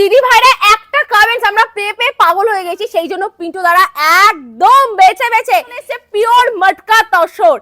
দিদি ভাইরা একটা কমেন্টস আমরা পেয়ে পেয়ে পাগল হয়ে গেছি সেই জন্য পিন্টু দ্বারা একদম বেছে বেছে পিওর মটকা তসর।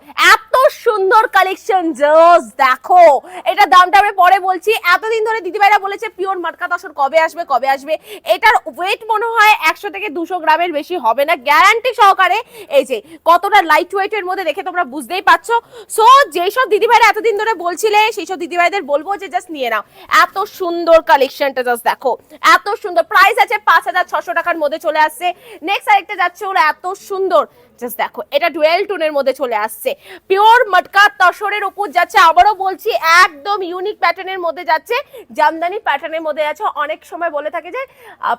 কালেকশন জাস্ট দেখো। এটা দামটা আমি পরে বলছি। এতদিন ধরে দিদি ভাইরা বলেছে, পিওর মটকা তসর কবে আসবে কবে আসবে? এটার ওয়েট মনে হয় একশো থেকে দুশো গ্রামের বেশি হবে না। গ্যারান্টি সহকারে এই যে, কতটা লাইট ওয়েটের মধ্যে দেখে তোমরা বুঝতেই পারছ। সো যেসব দিদি ভাইরা এতদিন ধরে বলছিলে সেই সব দিদি ভাইদের বলব যে, জাস্ট নিয়ে নাও। এত সুন্দর কালেকশনটা জাস্ট দেখো। এত সুন্দর প্রাইস আছে পাঁচ হাজার ছশো টাকার মধ্যে চলে আসছে। নেক্সট আরেকটা যাচ্ছে, ওরা এত সুন্দর। জাস্ট দেখো, এটা ডুয়েল টোনের মধ্যে চলে আসছে। পিওর মটকা তসরের উপর যাচ্ছে। আবারও বলছি, একদম ইউনিক প্যাটার্নের মধ্যে যাচ্ছে। জামদানি প্যাটার্নের মধ্যে যাচ্ছে অনেক সময় বলে থাকে যে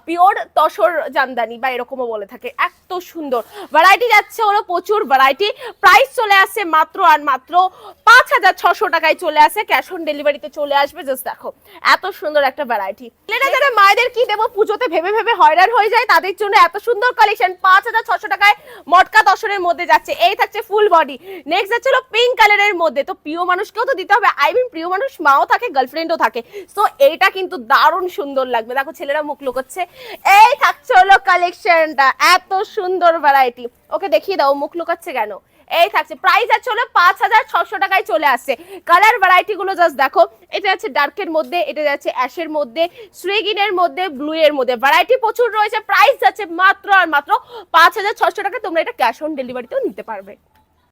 পিওর তসর জামদানি বা এরকমও বলে থাকে। এত সুন্দর। ভ্যারাইটি যাচ্ছে ওরা প্রচুর ভ্যারাইটি প্রাইস চলে আসছে মাত্র আর মাত্র পাঁচ হাজার ছশো টাকায় চলে আসে। ক্যাশ অন ডেলিভারিতে চলে আসবে। জাস্ট দেখো, এত সুন্দর একটা ভ্যারাইটি যারা মায়েদের কি দেবো? পুজোতে ভেবে ভেবে হয়রান হয়ে যায়, তাদের জন্য এত সুন্দর কালেকশন পাঁচ হাজার ছশো টাকায় মটকা মধ্যে যাচ্ছে, এই থাকছে ফুল বডি নেক্সট যাচ্ছে হলো পিঙ্ক কালারের মধ্যে। তো প্রিয় মানুষকেও তো দিতে হবে। আই মিন প্রিয় মানুষ মাও থাকে গার্লফ্রেন্ডও থাকে। সো এইটা কিন্তু দারুণ সুন্দর লাগবে। দেখো, ছেলেরা মুখ লুকোচ্ছে। এই থাকছে হলো কালেকশনটা এত সুন্দর ভ্যারাইটি ওকে দেখিয়ে দাও, মুখ লুকাচ্ছে কেন? এই থাকছে। প্রাইস আছে হলো পাঁচ হাজার ছশো টাকায় চলে আসছে। কালার ভ্যারাইটি গুলো জাস্ট দেখো। এটা যাচ্ছে ডার্কের মধ্যে, এটা যাচ্ছে অ্যাশের মধ্যে সুইগিনের মধ্যে ব্লু এর মধ্যে। ভ্যারাইটি প্রচুর রয়েছে প্রাইস যাচ্ছে মাত্র আর মাত্র পাঁচ হাজার ছশো টাকা তোমরা এটা ক্যাশ অন ডেলিভারিতেও নিতে পারবে।